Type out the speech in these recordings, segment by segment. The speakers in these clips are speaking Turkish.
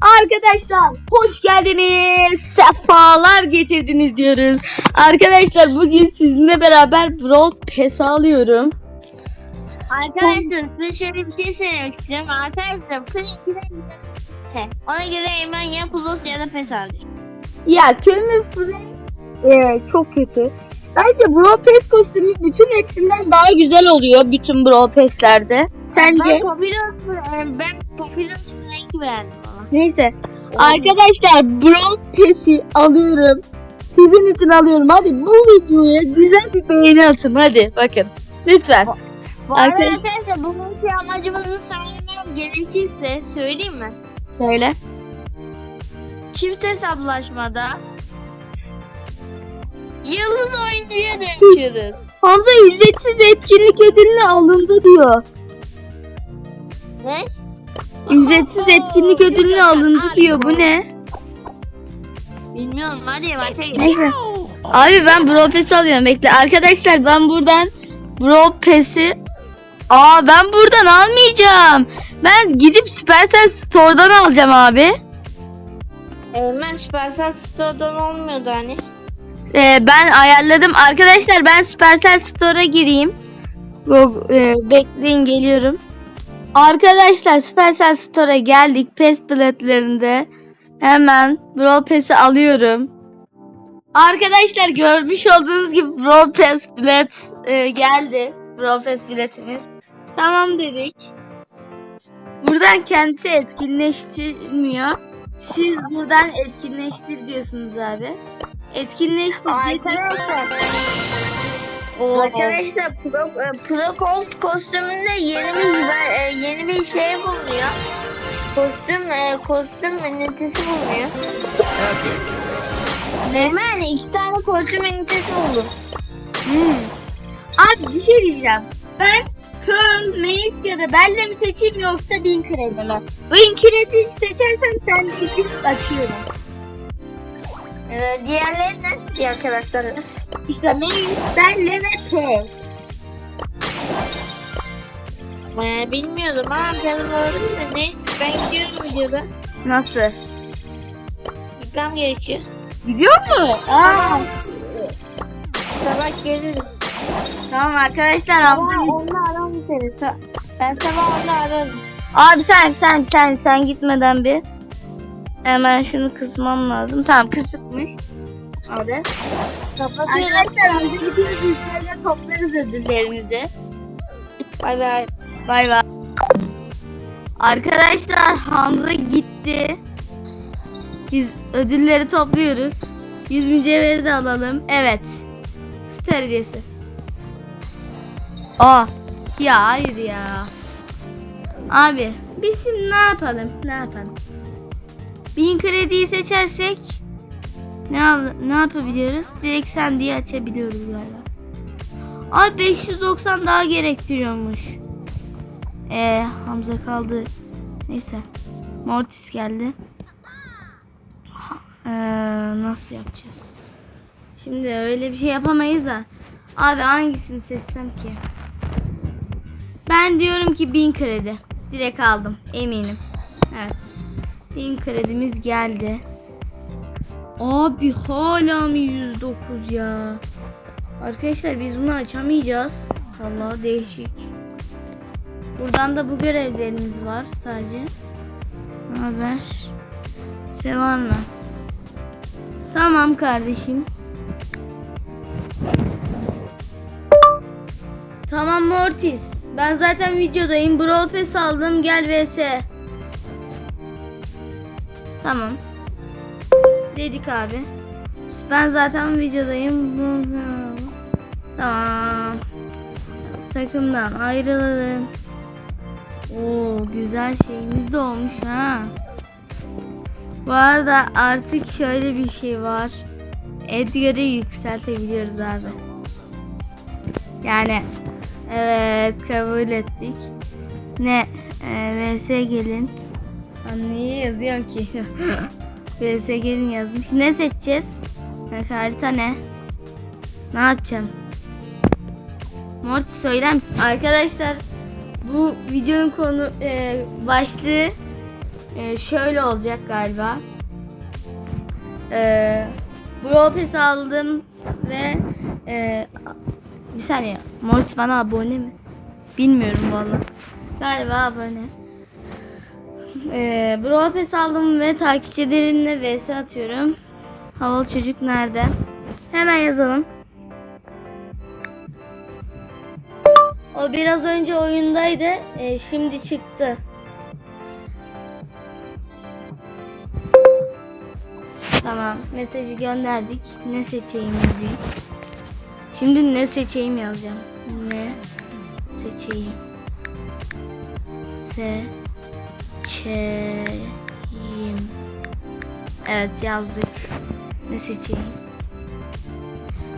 Arkadaşlar hoş geldiniz. Sefalar getirdiniz diyoruz. Arkadaşlar bugün sizinle beraber Brawl Pass alıyorum. Arkadaşlar size şöyle bir şey söylemek istiyorum. Arkadaşlar Frank'den He, Ona göre Eymen ya Plus ya da PES alacak. Ya kömür Frank e, çok kötü. Bence Brawl Pass kostümü bütün hepsinden daha güzel oluyor bütün Brawl Pass'lerde. Sence? Ben Populous, e, ben Populous Frank'i beğendim. Neyse. Arkadaşlar Brawl Pass'i alıyorum. Sizin için alıyorum. Hadi bu videoya güzel bir beğeni atın. Hadi bakın. Lütfen. Bu arada Arkadaş- arkadaşlar bugünkü amacımızı söylemem gerekirse söyleyeyim mi? Söyle. Çift hesaplaşmada Yıldız oyuncuya dönüşüyoruz. Hamza ücretsiz etkinlik ödülüne alındı diyor. ne? Ücretsiz etkinlik ödülüne alındı diyor. Bu ne? Bilmiyorum hadi başa Neyse. Abi ben Brawl Pass'i alıyorum. Bekle. Arkadaşlar ben buradan Brawl Pass'i Aa ben buradan almayacağım. Ben gidip Supercell Store'dan alacağım abi. Eymen Supercell Store'dan olmuyordu hani. Ee, ben ayarladım. Arkadaşlar ben Supercell Store'a gireyim. Go- e, bekleyin geliyorum. Arkadaşlar Supercell Store'a geldik. PES biletlerinde. Hemen Brawl Pass'i alıyorum. Arkadaşlar görmüş olduğunuz gibi Brawl Pass bilet e, geldi. Brawl Pass biletimiz. Tamam dedik. Buradan kendisi etkinleştirmiyor. Siz buradan etkinleştir diyorsunuz abi. Etkinleştir. Arkadaşlar. Arkadaşlar Pro, e, Pro Gold kostümünde yeni bir e, yeni bir şey bulunuyor. Kostüm e, kostüm ünitesi bulunuyor. Hemen iki tane kostüm ünitesi buldum. Hmm. Abi bir şey diyeceğim. Ben Pearl, Maze ya da Belle mi seçeyim yoksa Bin Kredi mi? Bin Kredi seçersem sen ikisi açıyorum. E, diğerleri ne? Diğer karakterler. İşte Maze, Belle ve Pearl. E, bilmiyordum ama canım olabilir de neyse ben gidiyorum videoda. Nasıl? Gitmem gerekiyor. Gidiyor mu? Aa, Sabah gelirim. tamam arkadaşlar. Sabah onunla ararım seni. Ben sabah onunla ararım. Abi sen sen sen sen gitmeden bir hemen şunu kısmam lazım. Tamam kısıkmış. Abi. Kapatıyorum. Arkadaşlar gidiyoruz. Biz toplarız ödüllerimizi. Bay bay. Bay bay. Arkadaşlar Hamza gitti. Biz ödülleri topluyoruz. 100 mücevheri de alalım. Evet. Star hediyesi. Aa. Ya hayır ya. Abi biz şimdi ne yapalım? Ne yapalım? Bin krediyi seçersek ne al ne yapabiliyoruz? Direkt sen diye açabiliyoruz galiba. Abi 590 daha gerektiriyormuş. Ee, Hamza kaldı. Neyse. Mortis geldi. Ee, nasıl yapacağız? Şimdi öyle bir şey yapamayız da. Abi hangisini seçsem ki? Ben diyorum ki 1000 kredi. Direkt aldım. Eminim. Evet. 1000 kredimiz geldi. Abi hala mı 109 ya? Arkadaşlar biz bunu açamayacağız. Allah değişik. Buradan da bu görevlerimiz var sadece. Ne haber? Şey mı? Tamam kardeşim. Tamam Mortis. Ben zaten videodayım. Brawl Pass aldım. Gel vs. Tamam. Dedik abi. Ben zaten videodayım. Tamam. Takımdan ayrılalım. Oo güzel şeyimiz de olmuş ha. Bu arada artık şöyle bir şey var. Edgar'ı yükseltebiliyoruz abi. Yani evet kabul ettik. Ne? Ee, VS gelin. Lan niye yazıyorsun ki? VS gelin yazmış. Ne seçeceğiz? Harita ne? Ne yapacağım? Morty söyler misin? Arkadaşlar bu videonun konu e, başlığı Ee, şöyle olacak galiba. Ee, Brawl Pass aldım ve e, bir saniye Mortis bana abone mi? Bilmiyorum valla. Galiba abone. Ee, Brawl Pass aldım ve takipçilerimle vs atıyorum. Havalı çocuk nerede? Hemen yazalım. O biraz önce oyundaydı. Ee, şimdi çıktı. Tamam. Mesajı gönderdik. Ne seçeyim yazayım. Şimdi ne seçeyim yazacağım. Ne seçeyim. Seçeyim. Evet yazdık. Ne seçeyim?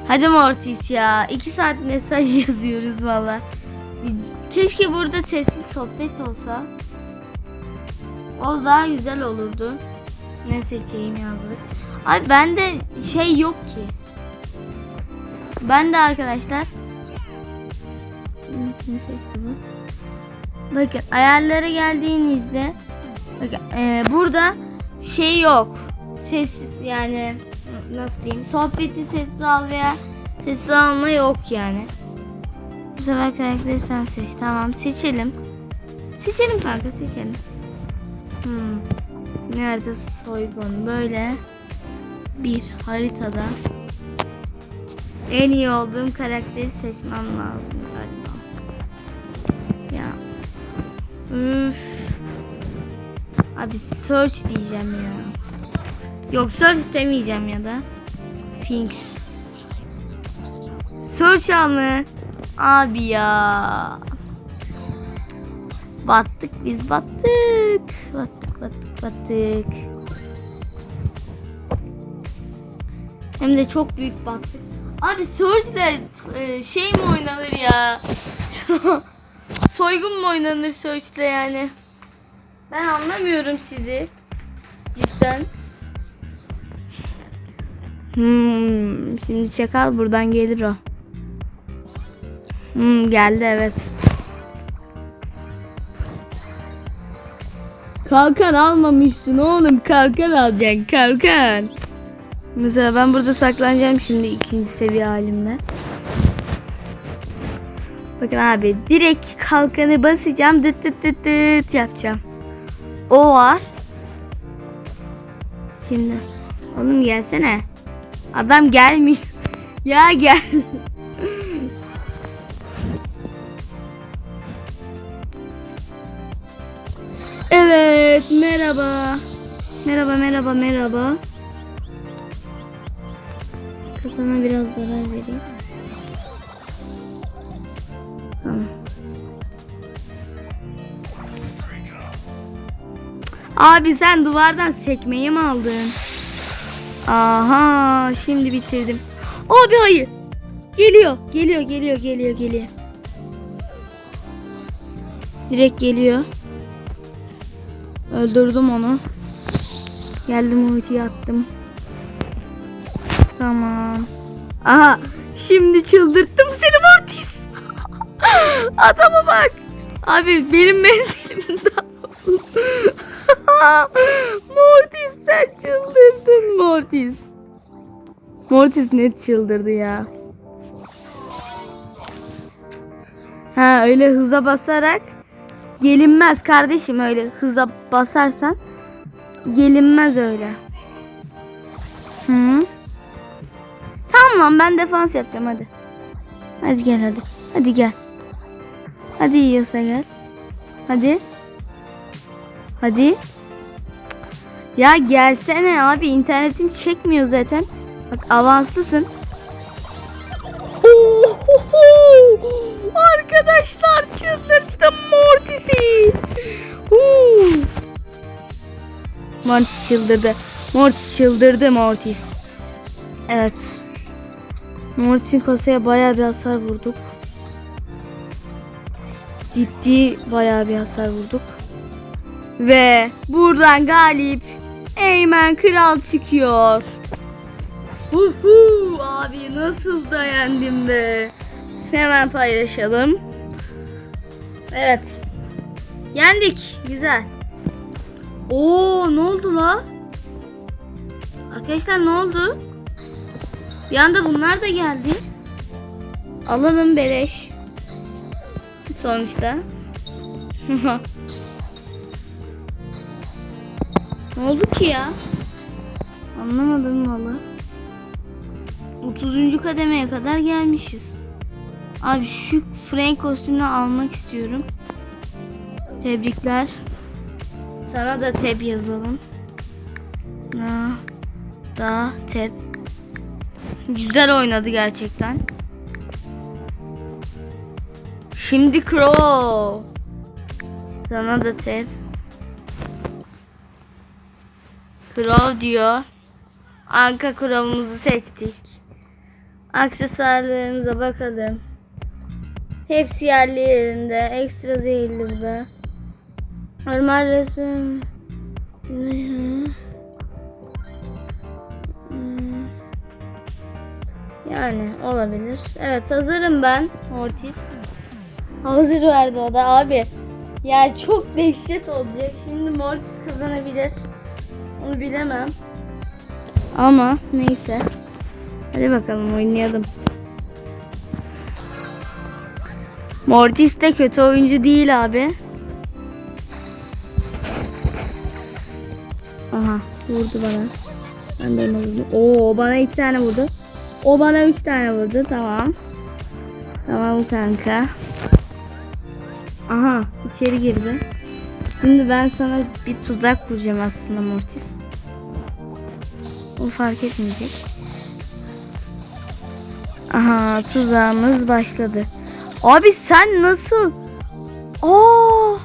Hadi Mortis ya. iki saat mesaj yazıyoruz valla. Keşke burada sesli sohbet olsa. O daha güzel olurdu. Ne seçeyim yazdık. Abi bende şey yok ki. Ben de arkadaşlar. Ne seçti bu? Bakın ayarlara geldiğinizde bakın e, burada şey yok. Ses yani nasıl diyeyim? Sohbeti sessiz al veya sessiz alma yok yani. Bu sefer karakteri sen seç. Tamam seçelim. Seçelim kanka seçelim. Hmm. Nerede soygun? Böyle bir haritada en iyi olduğum karakteri seçmem lazım galiba. Ya. Üf. Abi search diyeceğim ya. Yok search demeyeceğim ya da. Finks. Search alma. Abi ya. Battık biz battık. Battık battık battık. Hem de çok büyük battık. Abi Surge'le e, şey mi oynanır ya? Soygun mu oynanır Surge'le yani? Ben anlamıyorum sizi. Cidden. Hmm, şimdi çakal buradan gelir o. Hmm, geldi evet. Kalkan almamışsın oğlum. Kalkan alacaksın. Kalkan. Mesela ben burada saklanacağım şimdi ikinci seviye halimle. Bakın abi direkt kalkanı basacağım. Dıt dıt dıt dıt yapacağım. O var. Şimdi. Oğlum gelsene. Adam gelmiyor. Ya gel. Evet, merhaba. Merhaba, merhaba, merhaba. Kafana biraz zarar vereyim. Abi sen duvardan sekmeyi mi aldın? Aha, şimdi bitirdim. Abi hayır. Geliyor, geliyor, geliyor, geliyor, geliyor. Direkt geliyor. Öldürdüm onu. Geldim ultiyi attım. Tamam. Aha şimdi çıldırttım seni Mortis. Adama bak. Abi benim menzilim daha uzun. Mortis sen çıldırdın Mortis. Mortis net çıldırdı ya. Ha öyle hıza basarak gelinmez kardeşim öyle hıza basarsan gelinmez öyle. Hı? Tamam ben defans yapacağım hadi. Hadi gel hadi. Hadi gel. Hadi yiyorsa gel. Hadi. Hadi. Ya gelsene abi internetim çekmiyor zaten. Bak avanslısın. Ohoho! Arkadaşlar çıldırttım Mortis'i. Mortis çıldırdı. Mortis çıldırdı Mortis. Evet. Mortis'in kasaya bayağı bir hasar vurduk. Ciddi bayağı bir hasar vurduk. Ve buradan galip Eymen Kral çıkıyor. Uhu, abi nasıl dayandım be. Hemen paylaşalım. Evet. Yendik. Güzel. Oo ne oldu la? Arkadaşlar ne oldu? Bir anda bunlar da geldi. Alalım beleş. Sonuçta. ne oldu ki ya? Anlamadım valla. 30. kademeye kadar gelmişiz. Abi şu Frank kostümünü almak istiyorum. Tebrikler. Sana da teb yazalım. Na da teb. Güzel oynadı gerçekten. Şimdi Crow. Sana da teb. Crow diyor. Anka Crow'umuzu seçtik. Aksesuarlarımıza bakalım. Hepsi yerli yerinde. Ekstra zehirli bu da. Normal resim. Hmm. Yani olabilir. Evet hazırım ben Mortis. Hazır verdi o da abi. Yani çok dehşet olacak. Şimdi Mortis kazanabilir. Onu bilemem. Ama neyse. Hadi bakalım oynayalım. Mortis de kötü oyuncu değil abi. Aha vurdu bana. Ben de ona vurdum. Oo bana iki tane vurdu. O bana üç tane vurdu. Tamam. Tamam kanka. Aha içeri girdi. Şimdi ben sana bir tuzak kuracağım aslında Mortis. O fark etmeyecek. Aha tuzağımız başladı. Abi sen nasıl? Aa!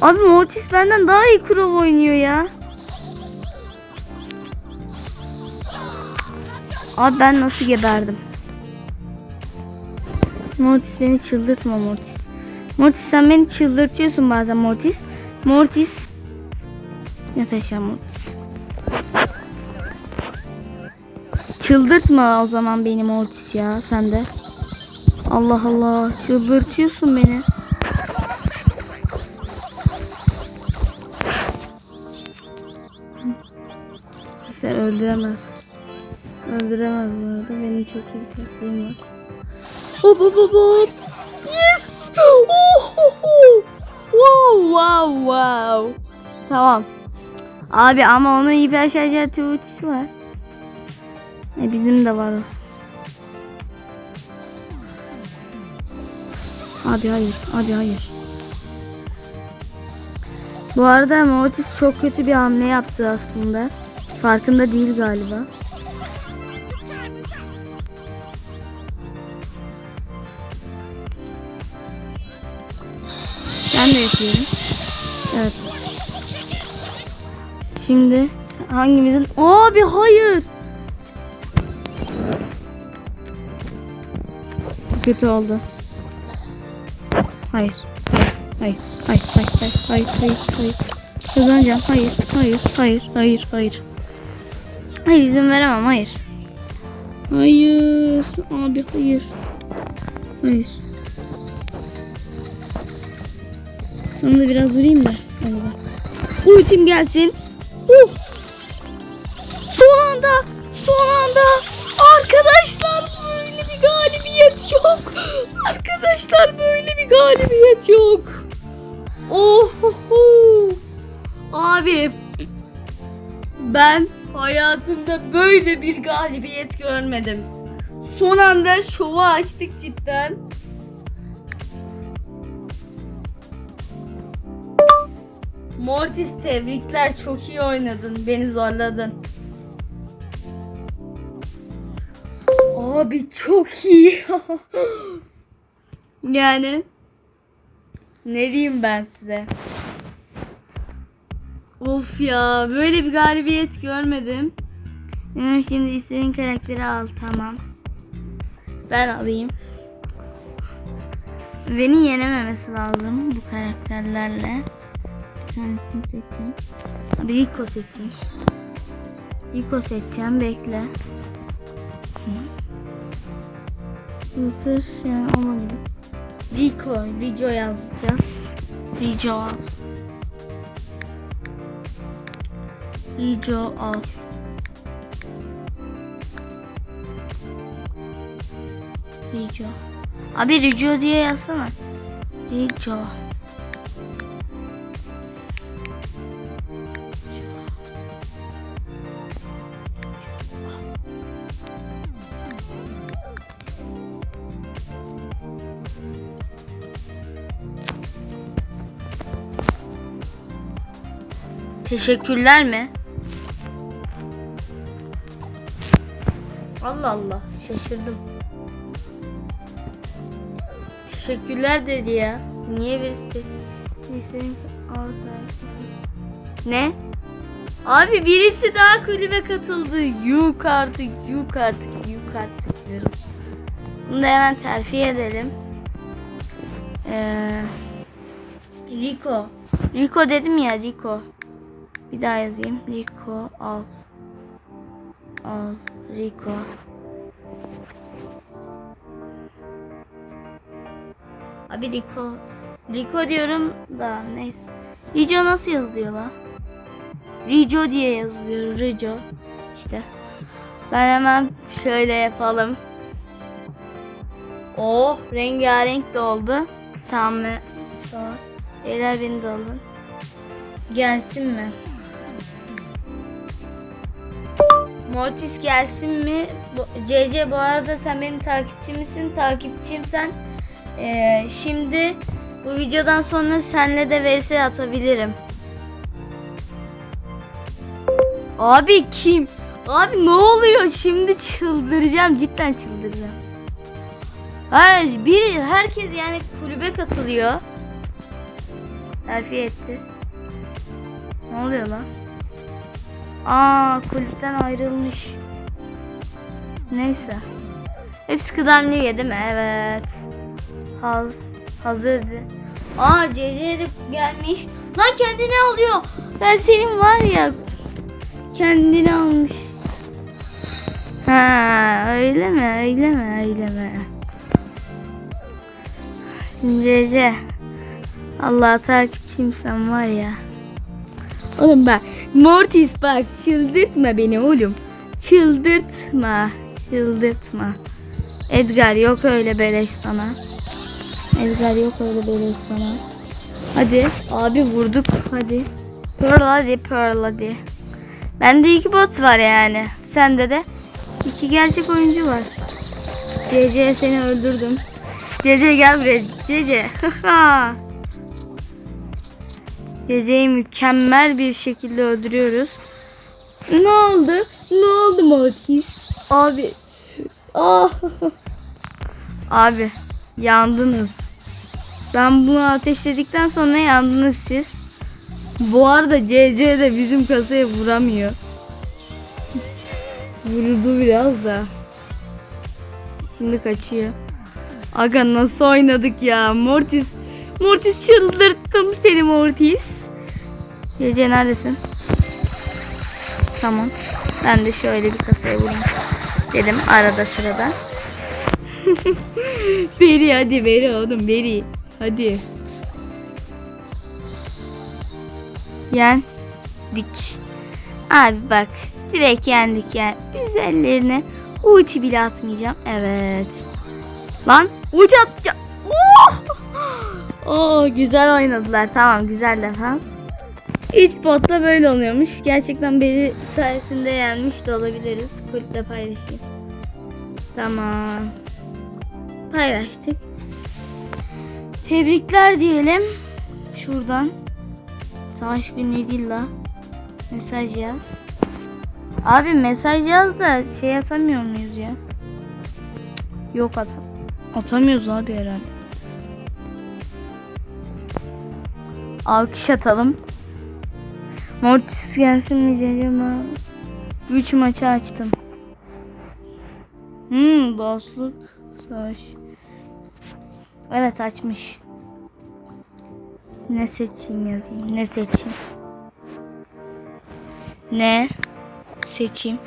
Abi Mortis benden daha iyi Crow oynuyor ya. Abi ben nasıl geberdim? Mortis beni çıldırtma Mortis. Mortis sen beni çıldırtıyorsun bazen Mortis. Mortis. Aşağı Mortis. Çıldırtma o zaman beni Mortis ya sen de. Allah Allah çıldırtıyorsun beni. Sen öldüremez. Öldüremez bu arada. Benim çok iyi bir taktiğim var. Hop hop hop hop. Wow wow. Tamam. Abi ama onun hiper şarj ultisi var. E bizim de var olsun. Abi hayır. Abi hayır. Bu arada Mortis çok kötü bir hamle yaptı aslında. Farkında değil galiba. Ben de yapıyorum. Evet. Şimdi hangimizin? Abi hayır. Kötü oldu. Hayır. Hayır. Hayır. Hayır. Hayır. Hayır. Hayır. Hayır. Kazanacağım. Hayır. Hayır. Hayır. Hayır. Hayır. Hayır izin veremem. Hayır. Hayır. Abi hayır. Hayır. Sana da biraz vurayım da. Ultim gelsin. Uh. Son anda. Son anda. Arkadaşlar böyle bir galibiyet yok. Arkadaşlar böyle bir galibiyet yok. Oh, oh, oh. Abi ben hayatımda böyle bir galibiyet görmedim. Son anda şovu açtık cidden. Mortis tebrikler çok iyi oynadın. Beni zorladın. Abi çok iyi. yani ne diyeyim ben size? Of ya böyle bir galibiyet görmedim. Şimdi istediğin karakteri al tamam. Ben alayım. Beni yenememesi lazım bu karakterlerle. Tanesini seçeyim. Abi Rico seçeyim. Rico seçeceğim bekle. Zıpır yani olabilir. Rico, Rico yazacağız. Rico al. Rico al. Rico. Abi Rico diye yazsana. Rico. Teşekkürler mi? Allah Allah şaşırdım. Teşekkürler dedi ya. Niye birisi senin Ne? Abi birisi daha kulübe katıldı. Yuk artık, yuk artık, yuk artık diyorum. Bunu da hemen terfi edelim. Ee, Rico. Rico dedim ya Rico. Bir daha yazayım. Rico al. Al. Rico. Abi Rico. Rico diyorum da neyse. Rico nasıl yazılıyor la? Rico diye yazılıyor. Rico. İşte. Ben hemen şöyle yapalım. Oh rengarenk de oldu. Tamam ve sağ. Eller beni de alın. Gelsin mi? Mortis gelsin mi? CC bu arada sen benim takipçi misin? Takipçim sen. Ee, şimdi bu videodan sonra senle de vs atabilirim. Abi kim? Abi ne oluyor? Şimdi çıldıracağım. Cidden çıldıracağım. Her bir herkes yani kulübe katılıyor. Terfi etti. Ne oluyor lan? Aa kulüpten ayrılmış. Neyse. Hepsi kıdemli değil mi? Evet. Haz hazırdı. Aa CC gelmiş. Lan kendini alıyor. Ben senin var ya. Kendini almış. Ha öyle mi? Öyle mi? Öyle mi? CC. Allah takipçim sen var ya. Oğlum bak Mortis bak çıldırtma beni oğlum. Çıldırtma. Çıldırtma. Edgar yok öyle beleş sana. Edgar yok öyle beleş sana. Hadi abi vurduk hadi. Pearl hadi Pearl hadi. Bende iki bot var yani. Sende de iki gerçek oyuncu var. CC seni öldürdüm. CC gel buraya. CC. CC'yi mükemmel bir şekilde öldürüyoruz. Ne oldu? Ne oldu Mortis? Abi. Ah. Abi yandınız. Ben bunu ateşledikten sonra yandınız siz. Bu arada CC de bizim kasaya vuramıyor. Vurdu biraz da. Şimdi kaçıyor. Aga nasıl oynadık ya Mortis. Mortis çıldırttım seni Mortis. CC neredesin? Tamam. Ben de şöyle bir kasaya vurayım. Dedim arada sırada. Beri hadi beri oğlum beri. Hadi. Yendik. Abi bak. Direkt yendik yani. Üzerlerine ulti bile atmayacağım. Evet. Lan ulti atacağım. Oh! Oo güzel oynadılar. Tamam güzel defans. İlk botta böyle oluyormuş. Gerçekten beri sayesinde yenmiş de olabiliriz. Kulüple paylaşayım. Tamam. Paylaştık. Tebrikler diyelim. Şuradan. Savaş günü değil la. Mesaj yaz. Abi mesaj yaz da şey atamıyor muyuz ya? Yok atam. Atamıyoruz abi herhalde. Alkış atalım. Mortis gelsin mi Cecema? 3 maçı açtım. Hmm, dostluk savaş. Evet açmış. Ne seçeyim yazayım. Ne seçeyim? Ne seçeyim?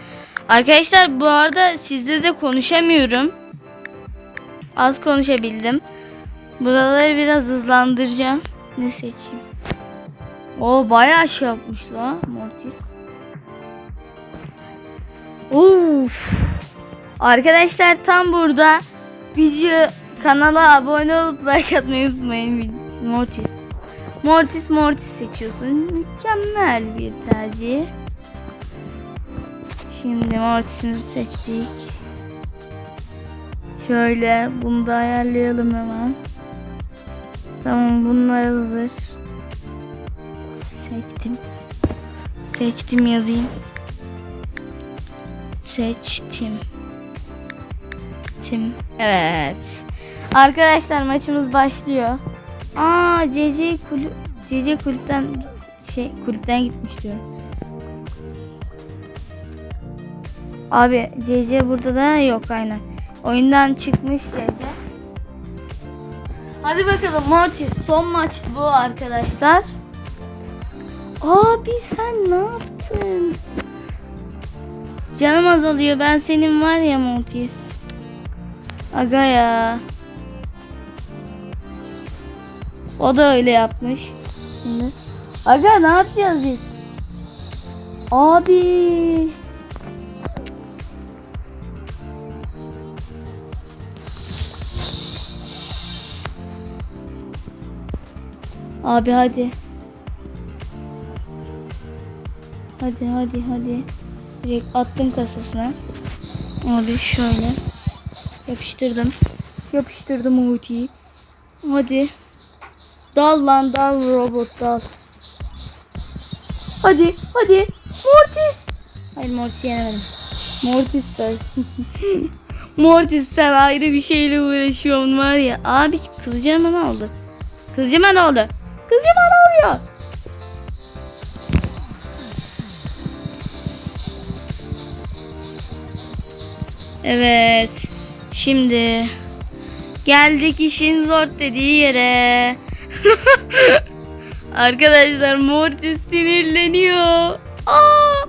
Arkadaşlar bu arada sizle de konuşamıyorum. Az konuşabildim. Buraları biraz hızlandıracağım. Ne seçeyim? O bayağı şey yapmış la Mortis. Uf. Arkadaşlar tam burada video kanala abone olup like atmayı unutmayın. Mortis. Mortis Mortis seçiyorsun. Mükemmel bir tercih. Şimdi Mortis'imizi seçtik. Şöyle bunu da ayarlayalım hemen. Tamam bunlar hazır. Seçtim. Seçtim yazayım. Seçtim. Tim. Evet. Arkadaşlar maçımız başlıyor. Aa CC kulüp CC kulüpten şey kulüpten gitmiş diyorum. Abi CC burada da yok aynen. Oyundan çıkmış CC. Hadi bakalım Mortis son maç bu arkadaşlar. Abi sen ne yaptın? Canım azalıyor. Ben senin var ya Mortis. Aga ya. O da öyle yapmış. Şimdi. Aga ne yapacağız biz? Abi. Abi hadi. Hadi hadi hadi. Direkt attım kasasına. Abi şöyle. Yapıştırdım. Yapıştırdım ultiyi. Hadi. Dal lan dal robot dal. Hadi hadi. Mortis. Hayır Mortis yenemedim. Mortis de. Mortis sen ayrı bir şeyle uğraşıyorsun var ya. Abi kılıcıma ne oldu? Kılıcıma ne oldu? Kılıcıma ne oluyor? Evet. Şimdi geldik işin zor dediği yere. Arkadaşlar Mortis sinirleniyor. Aa!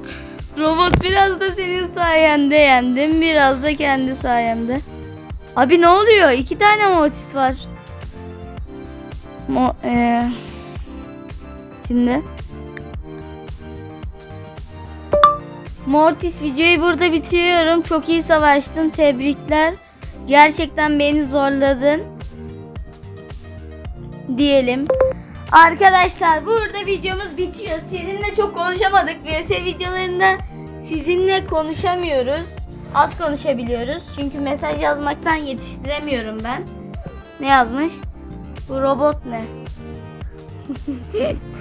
Robot biraz da senin sayende yendim. Biraz da kendi sayemde. Abi ne oluyor? İki tane Mortis var. Mo ee, Şimdi. Mortis videoyu burada bitiriyorum. Çok iyi savaştın. Tebrikler. Gerçekten beni zorladın. Diyelim. Arkadaşlar burada videomuz bitiyor. Seninle çok konuşamadık. VS videolarında sizinle konuşamıyoruz. Az konuşabiliyoruz. Çünkü mesaj yazmaktan yetiştiremiyorum ben. Ne yazmış? Bu robot ne?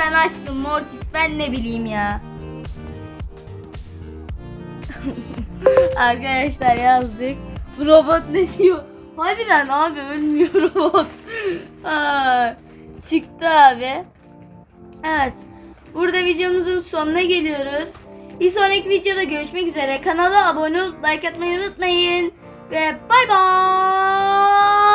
Sen açtın Mortis ben ne bileyim ya. Arkadaşlar yazdık. Bu robot ne diyor? Harbiden abi ölmüyor robot. Aa, çıktı abi. Evet. Burada videomuzun sonuna geliyoruz. Bir sonraki videoda görüşmek üzere. Kanala abone olup like atmayı unutmayın. Ve bay bay.